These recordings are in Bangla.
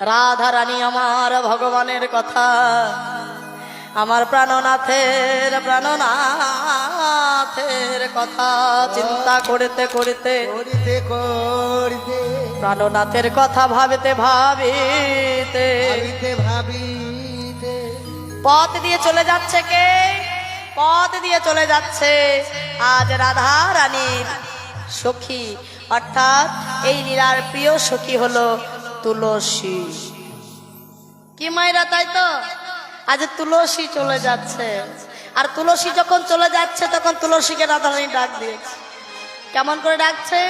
রাধা রানী আমার ভগবানের কথা। আমার প্রাণনাথের প্রাণনাথের কথা চিন্তা করতে করতে করিতে করিতে প্রাণনাথের কথা ভাবিতে ভাবিতে ভাবিতে পথ দিয়ে চলে যাচ্ছে কে? পথ দিয়ে চলে যাচ্ছে আজ রাধা রানীর সখী। অর্থাৎ এই লীলার প্রিয় সখী হলো তুলসী। কি মায়েরা তাই তো? আজ তুলসী চলে যাচ্ছে। আর তুলসী যখন চলে যাচ্ছে, তখন তুলসীকে রাধা রানী ডাক দিয়েছে। কেমন করে ডাকছে?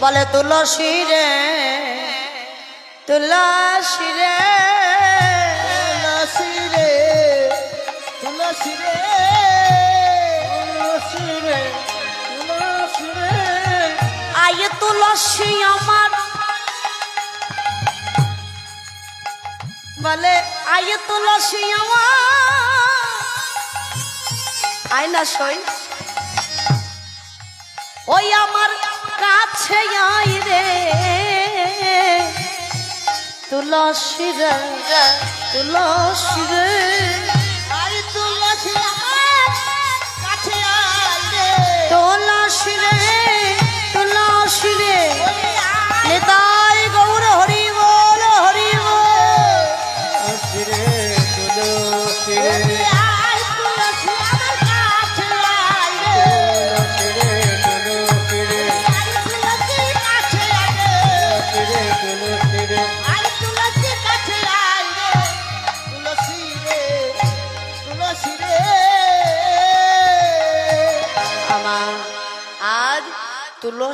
বলে তুলসী রে। তুলসী রে। আয় আমার। বলে আয় তুলসী আমার। আয় না সই। ওই আমার কাছে আয় রে। তুলসী রে তুলসী রে। আই তুলসী কাছে আয় রে। তুলসী রে।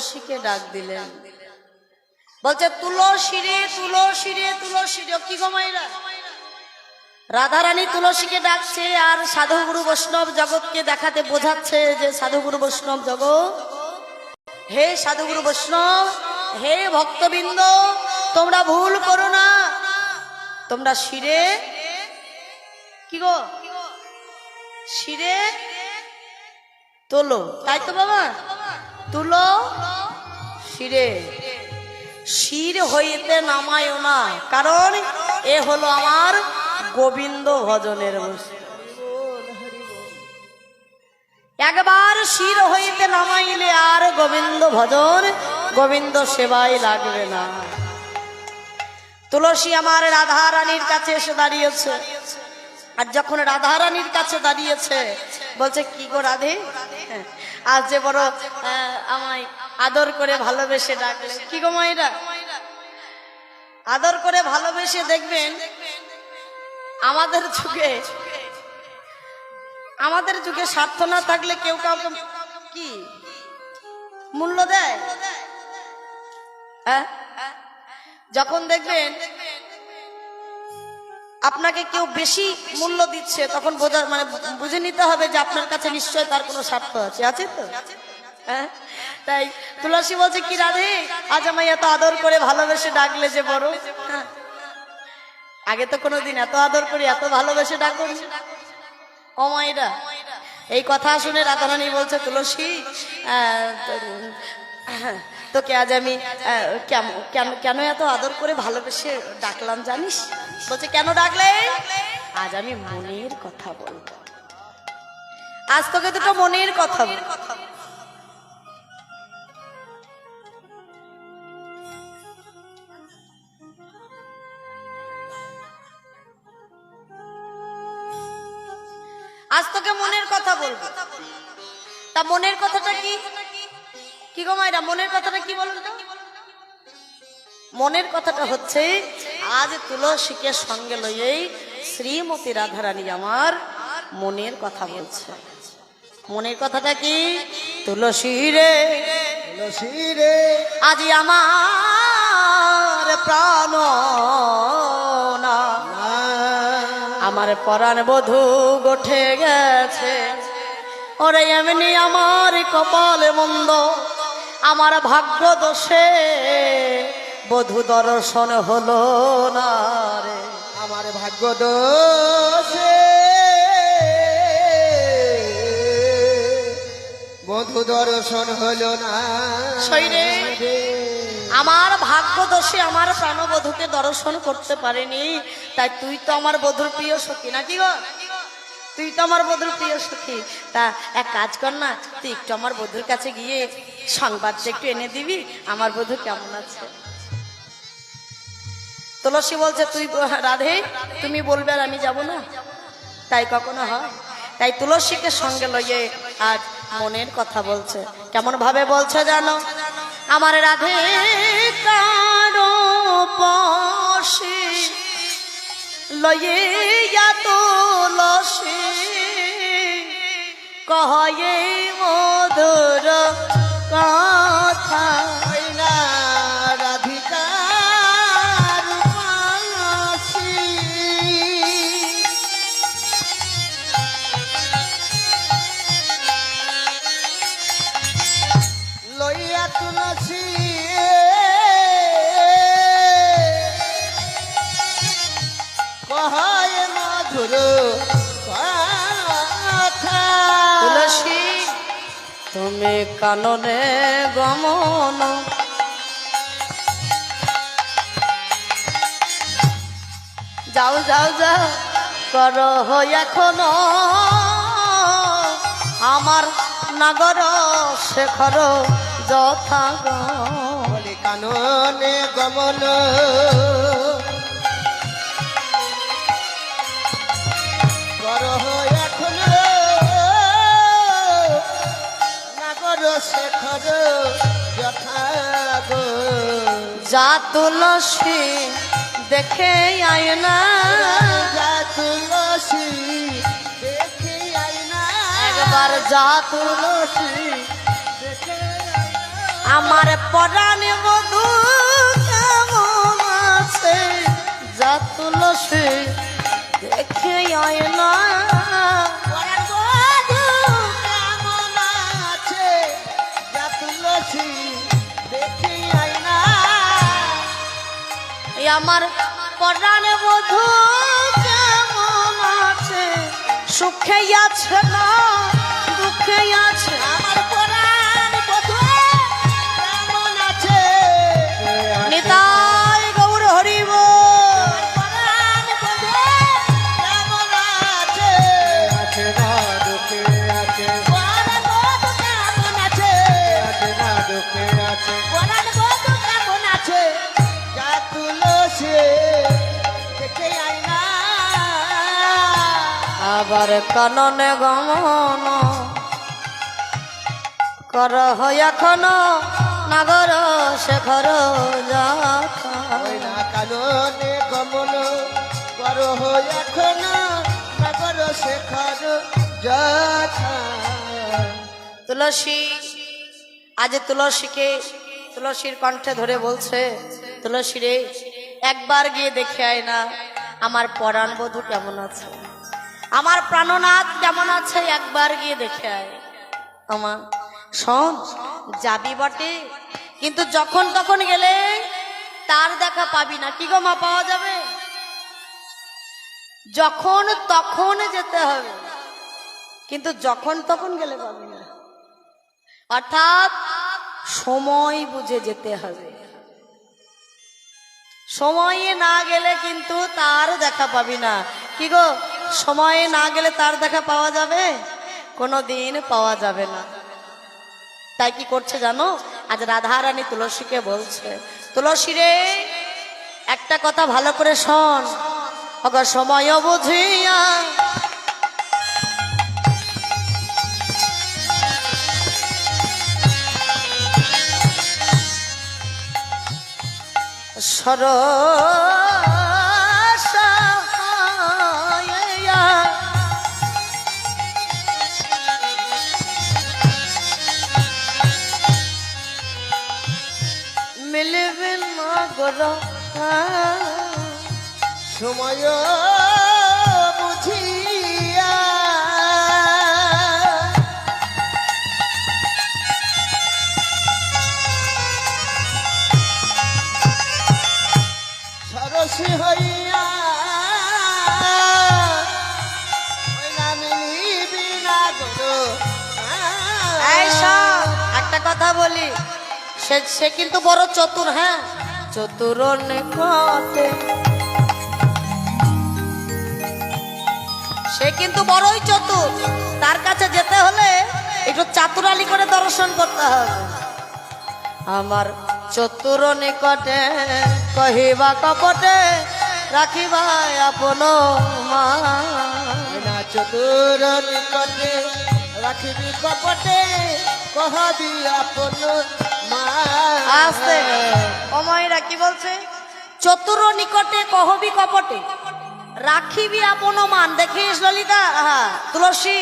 তুলসীকে ডাক দিলেন। বলছে তুলসী রে তুলসী রে তুলসী রে কি গমাইরা রাধারানী তুলসীকে ডাকছে আর সাধুগুরু বৈষ্ণব জগৎকে দেখাতে বোঝাচ্ছে যে সাধুগুরু বৈষ্ণব জগৎ। হে সাধুগুরু বৈষ্ণব, হে ভক্তবৃন্দ, তোমরা ভুল করো না। তোমরা শিরে, কি গো? শিরে তোলো। তাই তো বাবা? তুলো শিরে। শির হইতে নামায় না, কারণ এ হলো আমার গোবিন্দ ভজনের বস্তু। একবার শির হইতে নামাইলে আর গোবিন্দ ভজন, গোবিন্দ সেবায় লাগবে না। তুলসী আমার রাধা রানীর কাছে এসে দাঁড়িয়েছে। আর যখন রাধা রানীর কাছে দাঁড়িয়েছে, বলছে, কি গো রাধে? আজ যে বড় আমায় আদর করে ভালোবেসে ডাকলে। কি গো মায়েরা? আদর করে ভালোবেসে দেখবেন, আমাদের যুগে আমাদের যুগে স্বার্থ না থাকলে কেউ কাউকে কি? মূল্য দেয়? হ্যাঁ? যখন দেখবেন আপনাকে কেউ বেশি মূল্য দিচ্ছে, তখন বোঝা মানে বুঝে নিতে হবে যে আপনার কাছে নিশ্চয় তার কোনো স্বার্থ আছে। আছে তো? হ্যাঁ? তাই তুলসী বলছে, কি রাধে? আজ আমায় এত আদর করে ভালোবেসে ডাকলে যে বড়। হ্যাঁ। আগে তো কোনোদিন এত আদর করি, এত ভালোবেসে ডাকো ও মাইরা এই কথা শুনে রাধারানী বলছে, তুলসী তোকে আজ আমি কেন কেন এত আদর করে ভালোবেসে ডাকলাম জানিস? বলছে, কেন ডাকলে? আজ আমি মনের কথা বলব। আজ তোকে দুটো মনের কথা আজ তোকে মনের কথা বলব। তা মনের কথাটা কি? কি গো মায়েরা মনের কথাটা কি বলুন তো? মনের কথাটা হচ্ছে আজ তুলসীকে সঙ্গে লইয়েই শ্রীমতী রাধারানী আমার মনের কথা বলছে। মনের কথাটা কি? তুলসী রে তুলসী রে। আজ আমার প্রাণ না। আমার পরাণ বধু গোঠে গেছে। ওরে এমনি আমার কপাল মন্দ। আমার ভাগ্য দোষে। বধু দর্শন হলো না রে। আমার ভাগ্য দোষে। বধু দর্শন হলো না আমার ভাগ্য দোষে আমার প্রাণবধূকে দর্শন করতে পারেনি। তাই তুই তো আমার বধুর প্রিয় সখী নাকি গো? তুই তো আমার বধুর প্রিয় সখী। তা এক কাজ কর না তুই একটু আমার বধুর কাছে গিয়ে সংবাদটা একটু এনে দিবি, আমার বধূ কেমন আছে। তুলসী বলছে, তুই রাধে, তুমি বলবে আর আমি যাব না? তাই কখনো হয়। তাই তুলসীকে সঙ্গে লইয়ে আজ মনের কথা বলছে। কেমন ভাবে বলছে জানো? আমার রাধে কারও ইয়া তুলসী মধুর কথা যাও যাও কর এখনও। আমার নগর শেখর যথা কাননে গমন। শেখর যথা যা তুলসী দেখে আয় না। যা তুলসী দেখি আইনা একবার যা তুলসী দেখে আমার পরাণে বধু কেমন আছে? যা তুলসী দেখে আয় আমার পরাণ বধু কেমন আছে? সুখে আছে না দুঃখে আছে কাননে গমন। কর এখন নাগর শেখর কাননে গমন কর এখন নগর শেখর তুলসী আজ তুলসীকে তুলসীর কণ্ঠে ধরে বলছে তুলসী রে একবার গিয়ে দেখে আয় না আমার পরাণ বধূ কেমন আছে? আমার প্রাণনাথ কেমন আছে, একবার গিয়ে দেখে আয়। আমার শোন, যাবি বটে। কিন্তু যখন তখন গেলে তার দেখা পাবি না। কি গো মা, পাওয়া যাবে? যখন তখন যেতে হবে। কিন্তু যখন তখন গেলে পাবি না। অর্থাৎ সময় বুঝে যেতে হবে। সময়ে না গেলে কিন্তু তার দেখা পাবি না। কি গো? সময়ে না গেলে তার দেখা পাওয়া যাবে? কোনো দিন পাওয়া যাবে না। তাই কি করছে জানো? আজ রাধারানী তুলসীকে বলছে, তুলসী রে, একটা কথা ভালো করে শোন। অগর সময় বুঝিয়া সরসায়া না সময় বুঝিয়া। সরসী হইয়া। একটা কথা বলি। সে সে কিন্তু বড় চতুর হ্যাঁ? চতুর নিকটে সে কিন্তু বড়ই চতুর। তার কাছে যেতে হলে একটু চাতুরালি করে দর্শন করতে হবে। আমার চতুর নিকটে কহিবা কপটে, রাখিবা আপন মা চতুর নিকটে রাখিবি কপটে, কহাবি আপন আসতে অময়রা কি বলছে? চতুর নিকটে কহবি কপটে। রাখিবি আপন মান। দেখিস ললিতা? হ্যাঁ তুলসী।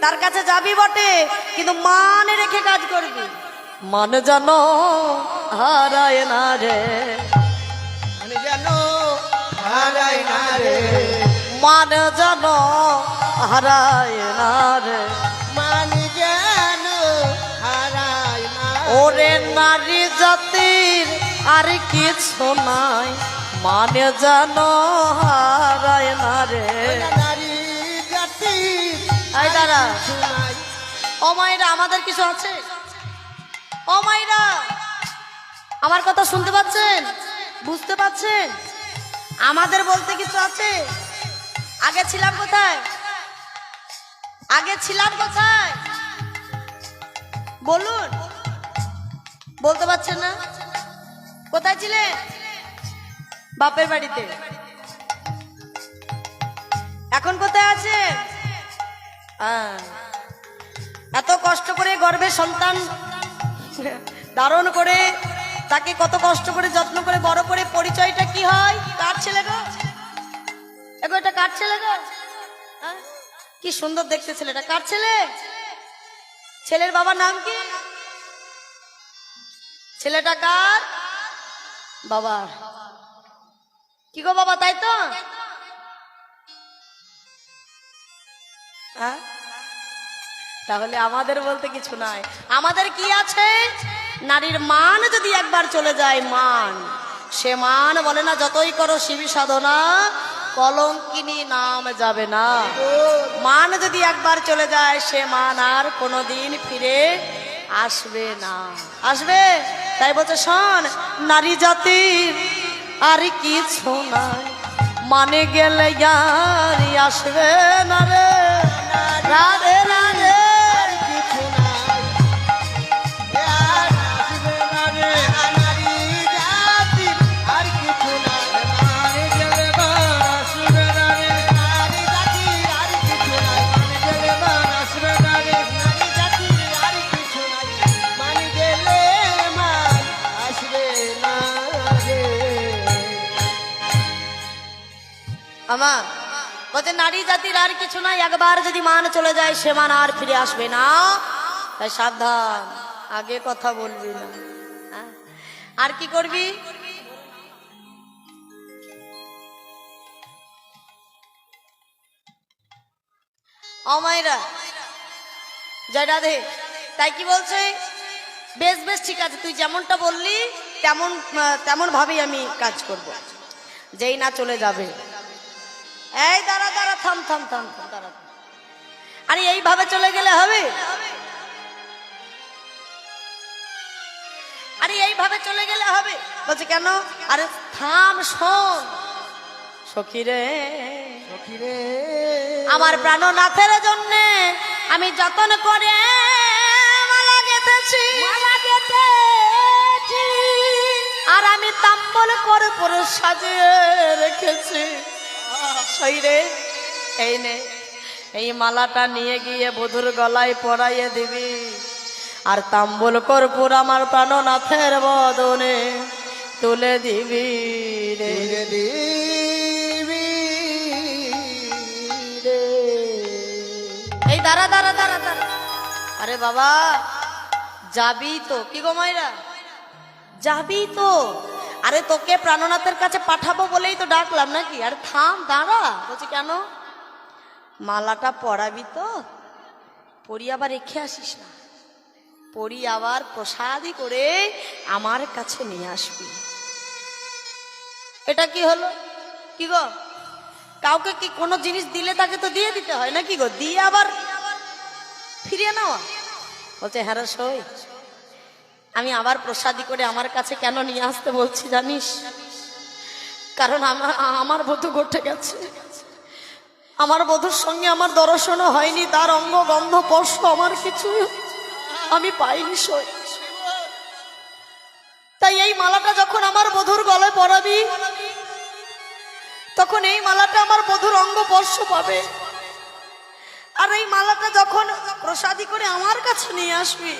তার কাছে যাবি বটে কিন্তু মান রেখে কাজ করবি। মান জানো হারায় না রে। জানো হারাই না রে। মান জানো হারায় না রে। ওরে নারী জাতির আর কিছু নাই। মানে যেন হারায় না রে। নারী জাতি আই দাঁড়া। ও মাইরা আমাদের কিছু আছে? ও মাইরা আমার কথা শুনতে পাচ্ছেন? বুঝতে পাচ্ছেন? আমাদের বলতে কিছু আছে? আগে ছিলাম কোথায়? আগে ছিলাম কোথায়? বলুন। বলতে পারছেন না? কোথায় ছিলে? বাপের বাড়িতে। এখন কোথায় আছে? হ্যাঁ। এত কষ্ট করে গর্ভে সন্তান ধারণ করে, তাকে কত কষ্ট করে যত্ন করে, বড় করে পরিচয়টা কি হয়? কার ছেলে গো? এগো, এটা কার ছেলে গো? হ্যাঁ? কি সুন্দর দেখতে ছেলেটা। কার ছেলে? ছেলের বাবার নাম কি? ছেলেটা কার? বাবার। কি গো বাবা, তাই তো? হ্যাঁ? তাহলে আমাদের বলতে কিছু নাই। আমাদের কি আছে? নারীর মান যদি একবার চলে যায়, মান। সে মান বলে না, যতই করো শিবি সাধনা, কলঙ্কিনী নাম যাবে না। মান যদি একবার চলে যায়, সে মান আর কোনোদিন ফিরে আসবে না। আসবে? তাই বলছে, শোন, নারী জাতির আর কিছু নাই। মানে গেলে আসবে না রে। রাধে রাধে। আমার বলছে, নারী জাতির আর কিছু নাই, একবার যদি মান চলে যায়, সে মান আর ফিরে আসবে না। তাই সাবধান, আগে কথা বলবি না। হ্যাঁ? আর কি করবি? অমায়রা, জয় রাধে। তাই কি বলছে? বেশ বেশ, ঠিক আছে, তুই যেমনটা বললি, তেমন তেমন ভাবেই আমি কাজ করব। যেই না চলে যাবে। এই দাঁড়া দাঁড়া থাম থাম থাম থাম দাঁড়া। আরে এইভাবে চলে গেলে হবে? আরে এইভাবে চলে গেলে হবে? বলছে কেন? আরে থাম শোন। সখী রে সখী রে আমার প্রাণনাথের জন্য আমি যতন করে মালা গেঁথেছি। মালা গেঁথেছি। আর আমি তাম্বল করে পরে সাজিয়ে রেখেছি। সেই এই নে এই মালাটা নিয়ে গিয়ে বধুর গলায় পরাইয়ে দিবি। আর তাম্বল কর্পূর আমার প্রাণনাথের বদনে তুলে দিবি রে। তুলে দিবি রে। এই দাঁড়া দাঁড়া দাঁড়া দাঁড়া। আরে বাবা যাবি তো। কি গো মাইরা? যাবি তো। আরে তোকে প্রাণনাথের কাছে পাঠাবো বলেই তো ডাকলাম নাকি? আরে থাম, দাঁড়া। বলছি, কেন? মালাটা পরাবি তো। পরি আবার রেখে আসিস না। পড়ি আবার প্রসাদি করে আমার কাছে নিয়ে আসবি। এটা কি হলো? কি গো? কাউকে কি কোনো জিনিস দিলে তাকে তো দিয়ে দিতে হয় নাকি গো? দিয়ে আবার ফিরিয়ে নেওয়া বলছে হ্যাঁ সই আমি আবার প্রসাদি করে আমার কাছে কেন নিয়ে আসতে বলছি জানিস? কারণ আমার আমার বধূ ঘটে গেছে। আমার বধুর সঙ্গে আমার দর্শনও হয়নি, তার অঙ্গ গন্ধ, স্পর্শ আমার কিছু আমি পাইনি সই। তাই এই মালাটা যখন আমার বধুর গলায় পরাবি, তখন এই মালাটা আমার বধুর অঙ্গ, স্পর্শ পাবে। আর এই মালাটা যখন প্রসাদি করে আমার কাছে নিয়ে আসবি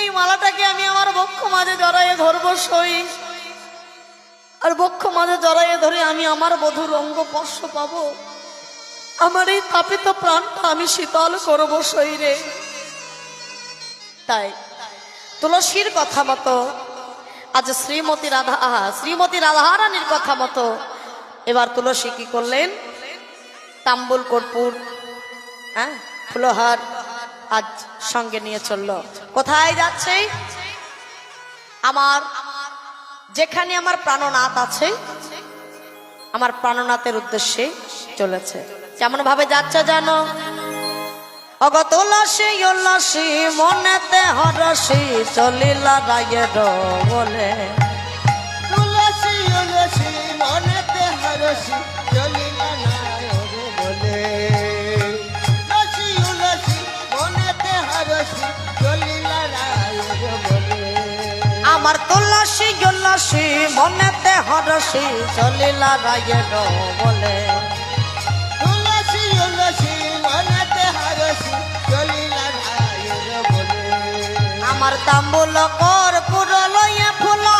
এই মালাটাকে আমি আমার বক্ষ মাঝে জড়াইয়ে ধরবো, সই। আর বক্ষ মাঝে জড়াইয়ে ধরে আমি আমার বধুর অঙ্গ স্পর্শ পাবো। আমার এই তাপিত প্রাণটা আমি শীতল করব শরীরে তাই তুলসীর কথা মতো, আজ শ্রীমতী রাধা শ্রীমতী রাধারানীর কথা মতো, এবার তুলসী কি করলেন? তাম্বুল কর্পূর হ্যাঁ ফুলহার আজ সঙ্গে নিয়ে চলল। কোথায় যাচ্ছে? আমার যেখানে আমার প্রাণনাথ আছে, আমার প্রাণনাথের উদ্দেশ্যে চলেছে। কেমন ভাবে যাচ্ছে জানো? অগত মনেতে হরসি চলিলা রায়ের বলে। আমার তুলসী উল্লাসী মনেতে হরসি চলিলা রায়ের বলে। বলে। আমার তাম্বুল কর পুরো লইয়া কুলে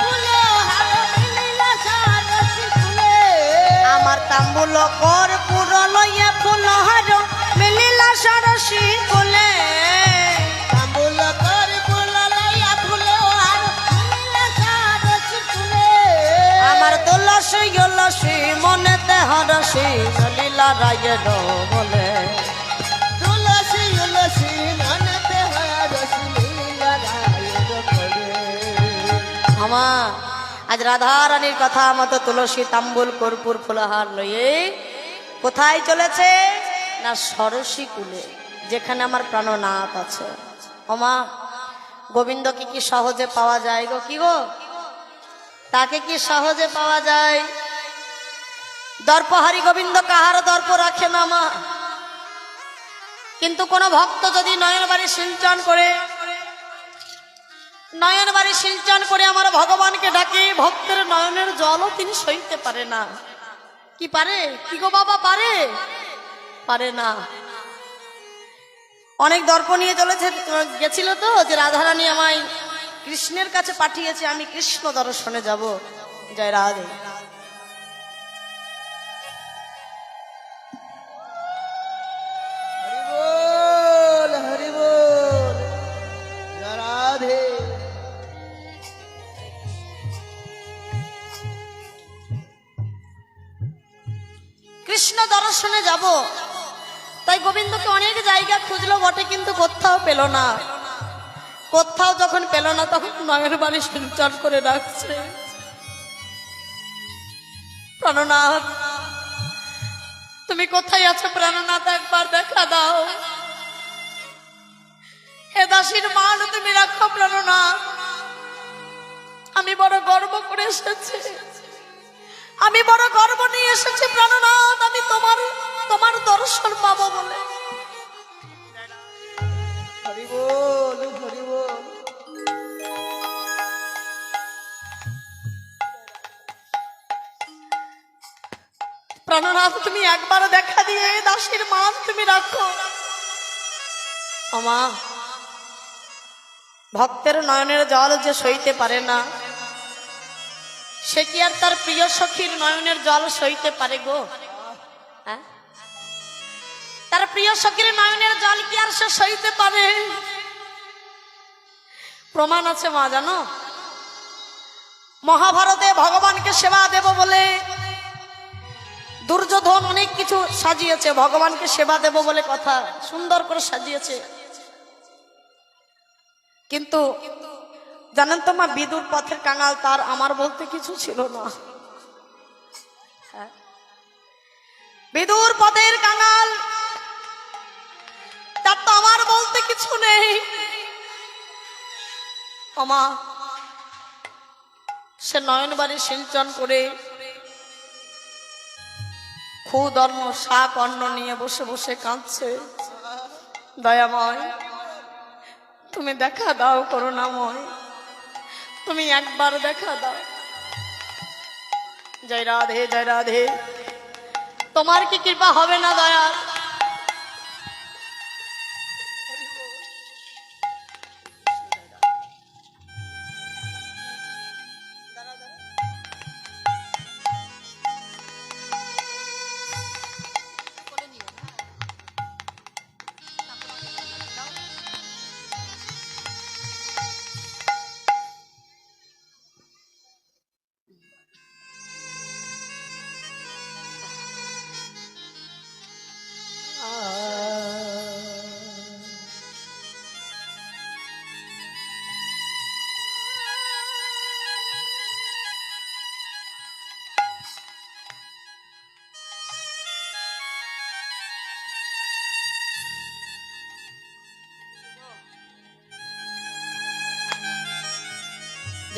ফুলে হার, মিলিলা সারসি ফুলে। আমার তাম্বুল কর তুলসী বলে লীলা ফলে আমার আজ রাধা রানীর কথা মতো তুলসী তাম্বুল, কর্পূর, ফুলহার লয়ে কোথায় চলেছে? না সরসী কুলে। যেখানে আমার প্রাণনাথ আছে। ওমা, গোবিন্দকে কি সহজে পাওয়া যায় গো? কি গো? তাকে কি সহজে পাওয়া যায়? দর্পহারি গোবিন্দ কাহার দর্প রাখে না মা? কিন্তু কোন ভক্ত যদি নয়ন বাড়ি সিঞ্চন করে নয়ন বাড়ি সিঞ্চন করে আমার ভগবানকে ডাকে, ভক্তের নয়নের জলও তিনি সইতে পারে না। কি পারে? কি গো বাবা, পারে? পারে না। অনেক দর্প নিয়ে চলেছে গেছিল তো যে রাধারানী আমায় কৃষ্ণের কাছে পাঠিয়েছে আমি কৃষ্ণ দর্শনে যাব। জয় রাধে। কৃষ্ণ দর্শনে যাব। তাই গোবিন্দকে জায়গা খুঁজলো, বটে, কিন্তু কোথাও পেল না। কোথাও যখন পেল না, তখন নয়ের বাড়ি সঞ্চার করে রাখছে প্রাণনাথ, তুমি কোথায় আছো? প্রাণনাথ, একবার দেখা দাও। হে দাসীর মান, তুমি রাখো প্রাণনাথ। আমি বড় গর্ব করে এসেছি। আমি বড় গর্ব নিয়ে এসেছি প্রাণনাথ। আমি তোমার তোমার দর্শন পাবো বলে। প্রাণনাথ, তুমি একবার দেখা দিয়ে দাসীর মান তুমি রাখো। আমা ভক্তের নয়নের জল যে সইতে পারে না, সে কি আর তার প্রিয় সখীর নয়নের জল সইতে পারে গো? হ্যাঁ? তার প্রিয় সখীর নয়নের জল কি আর সে সইতে পারে? প্রমাণ আছে মা, জানো? মহাভারতে ভগবানকে সেবা দেব বলে দুর্যোধন অনেক কিছু সাজিয়েছে, ভগবানকে সেবা দেব বলে কথা সুন্দর করে সাজিয়েছে। কিন্তু জানেন তো মা, বিদুর পথের কাঙাল তার, আমার বলতে কিছু ছিল না। হ্যাঁ। বিদুর পথের কাঙাল, তার তো আমার বলতে কিছু নেই। আমা সে নয়নবাড়ি সিঞ্চন করে অন্ন শাক অন্ন নিয়ে বসে বসে কাঁদছে। দয়াময়, তুমি দেখা দাও করুণাময়। তুমি একবার দেখা দাও। জয় রাধে জয় রাধে। তোমার কি কৃপা হবে না দয়া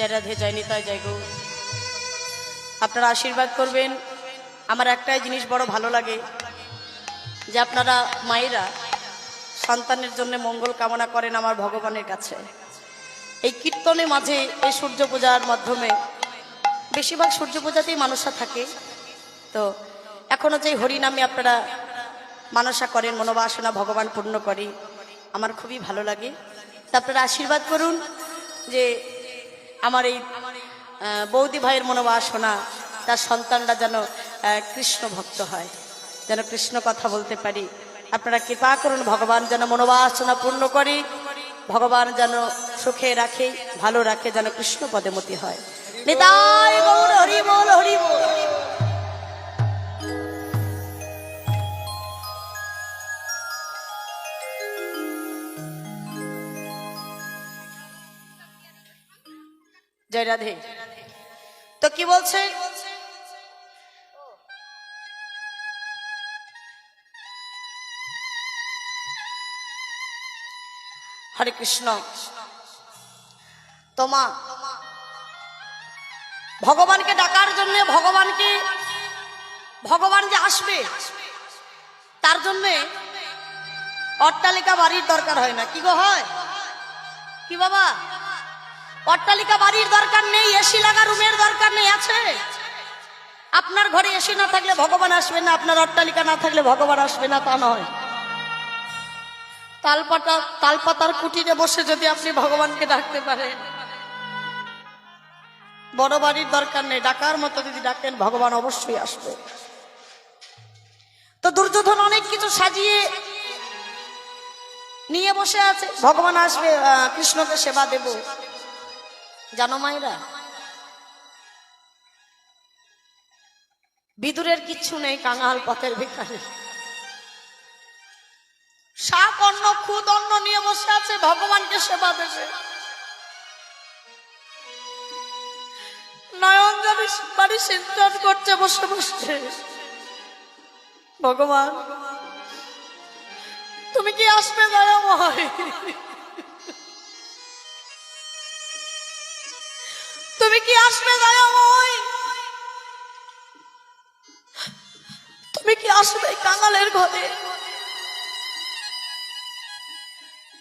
জয় রাধে জয় নিতাই জয় গৌ। আপনারা আশীর্বাদ করবেন। আমার একটাই জিনিস বড় ভালো লাগে যে আপনারা মায়েরা সন্তানের জন্য মঙ্গল কামনা করেন আমার ভগবানের কাছে। এই কীর্তনের মাঝে এই সূর্য পূজার মাধ্যমে বেশিরভাগ সূর্য পূজাতেই মানুষরা থাকে। তো এখনও যে হরিনামে আপনারা মানসা করেন, মনোবাসনা ভগবান পূর্ণ করে, আমার খুবই ভালো লাগে। তা আপনারা আশীর্বাদ করুন যে আমার এই বৌদি ভাইয়ের মনোবাসনা, তার সন্তানরা যেন কৃষ্ণ ভক্ত হয়, যেন কৃষ্ণ কথা বলতে পারি। আপনারা কৃপা করুন, ভগবান যেন মনোবাসনা পূর্ণ করে, ভগবান যেন সুখে রাখে, ভালো রাখে, যেন কৃষ্ণ পদেমতি হয়। নেতায় গৌর হরি বল হরি বল। জয় রাধে। তো কি বলছে? হরে কৃষ্ণ। তোমা, ভগবানকে ডাকার জন্য ভগবানকে, ভগবান যে আসবে, তার জন্যে অট্টালিকা বাড়ির দরকার হয় না। কি গো হয়? কি বাবা? অট্টালিকা বাড়ির দরকার নেই, এসি লাগা রুমের দরকার নেই, আছে? আপনার ঘরে এসি না থাকলে ভগবান আসবে না, আপনার অট্টালিকা না থাকলে ভগবান আসবে না, তা নয়। তালপাতা, তালপাতার কুটিরে বসে যদি আপনি ভগবানকে ডাকতে পারেন। বড় বাড়ির দরকার নেই, ডাকার মতো যদি ডাকেন, ভগবান অবশ্যই আসবে। তো দুর্যোধন অনেক কিছু সাজিয়ে নিয়ে বসে আছে। ভগবান আসবে কৃষ্ণকে সেবা দেব। জানো মায়েরা? বিদুরের কিচ্ছু নেই কাঙাল পথের ভিখারি। শাক, অন্ন, খুদ, অন্ন নিয়ে বসে আছে, ভগবানকে সেবা দেবে। নয়ন যাবি, বাড়ি সিঞ্চন করছে, বসে বসে ভগবান, তুমি কি আসবে? দয়াময় তুমি কি আসবে তুমি কি আসবে কাঙালের ঘরে?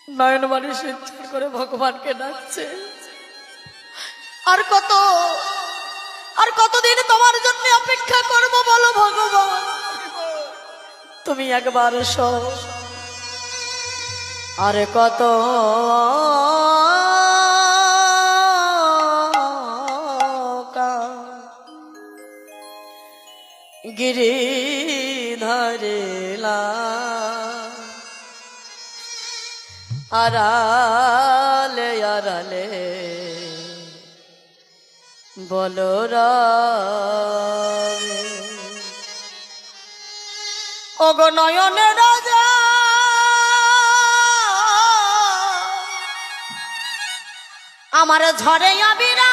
নয়নবাড়ি সিঞ্চন করে ভগবানকে ডাকছে। আর কত, আর কতদিন তোমার জন্য অপেক্ষা করব বলো ভগবান? তুমি একবার এসো। আরে কত গিরি ধরেলা আরালে আরালে বলো রাবে। ওগো নয়নে রাজা আমার ঝরে আবিরা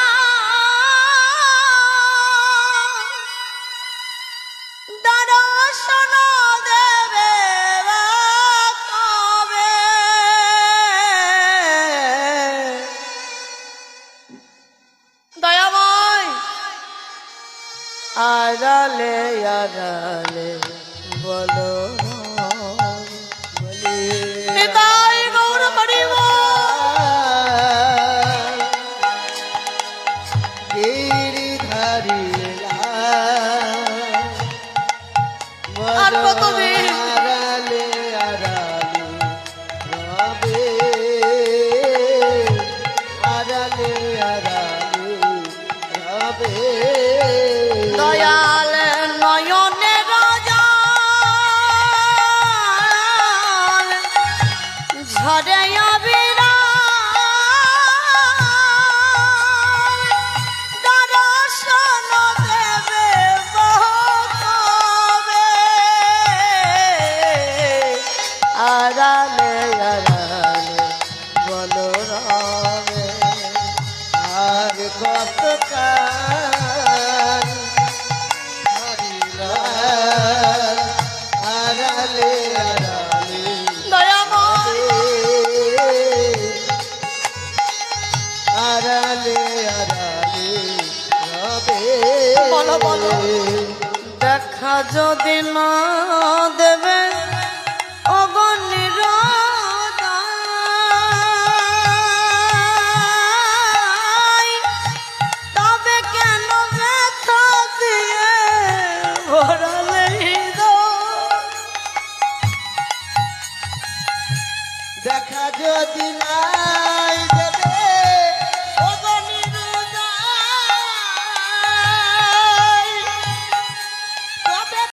আলে আর আর কত আড়ালে আড়ালে আড়ালে আড়ালে রবে। দেখা যদি না